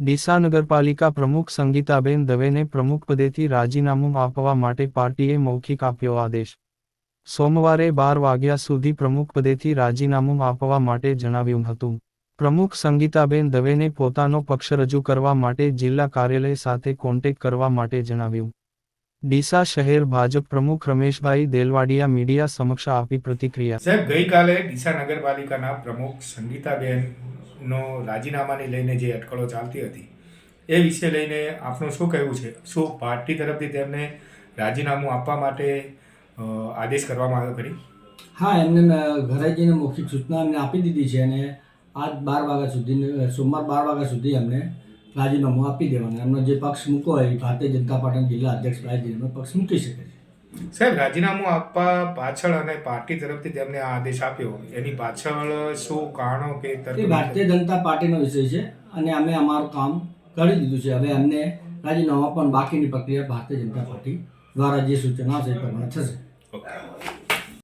ડીસા નગરપાલિકા પ્રમુખ સંગીતાબેન દવેને પ્રમુખપદેથી રાજીનામું આપવા માટે પાર્ટીએ મૌખિક આપ્યો આદેશ. સોમવારે બાર વાગ્યા સુધી પ્રમુખપદેથી રાજીનામું આપવા માટે જણાવ્યું હતું. પ્રમુખ સંગીતાબેન દવેને પોતાનો પક્ષ રજૂ કરવા માટે જિલ્લા કાર્યાલય સાથે કોન્ટેક્ટ કરવા માટે જણાવ્યું. ડીસા શહેર ભાજપ પ્રમુખ રમેશભાઈ દેલવાડિયા મીડિયા સમક્ષ આપી પ્રતિક્રિયા. સાહેબ, ગઈકાલે ડીસા નગરપાલિકાના પ્રમુખ સંગીતાબેનનો રાજીનામાને લઈને જે અટકળો ચાલતી હતી, એ વિશે લઈને આપનું શું કહેવું છે? શું પાર્ટી તરફથી તેમને રાજીનામું આપવા માટે આદેશ કરવામાં આવ્યો ખરી? હા, એમને મેં ઘરે મૌખિક સૂચના એમને આપી દીધી છે અને આજ બાર વાગ્યા સુધી, સોમવાર બાર વાગ્યા સુધી એમને રાજીનામું આપી દેવાનું. એમનો જે પક્ષ મૂકો હોય ભારતીય જનતા પાર્ટીના જિલ્લા અધ્યક્ષ ભાઈ પક્ષ મૂકી શકે છે. સાહેબ રાજીનામું આપવા પાછળ અને પાર્ટી તરફથી તેમને આ આદેશ આપ્યો. એની પાછળ શું કારણો કે ભારતીય જનતા પાર્ટીનો વિષય છે અને અમે અમારું કામ કરી દીધું છે. હવે અમને રાજીનામા પણ બાકીની પ્રક્રિયા ભારતીય જનતા પાર્ટી દ્વારા જે સૂચના છે એ પ્રમાણે થશે. ઓકે.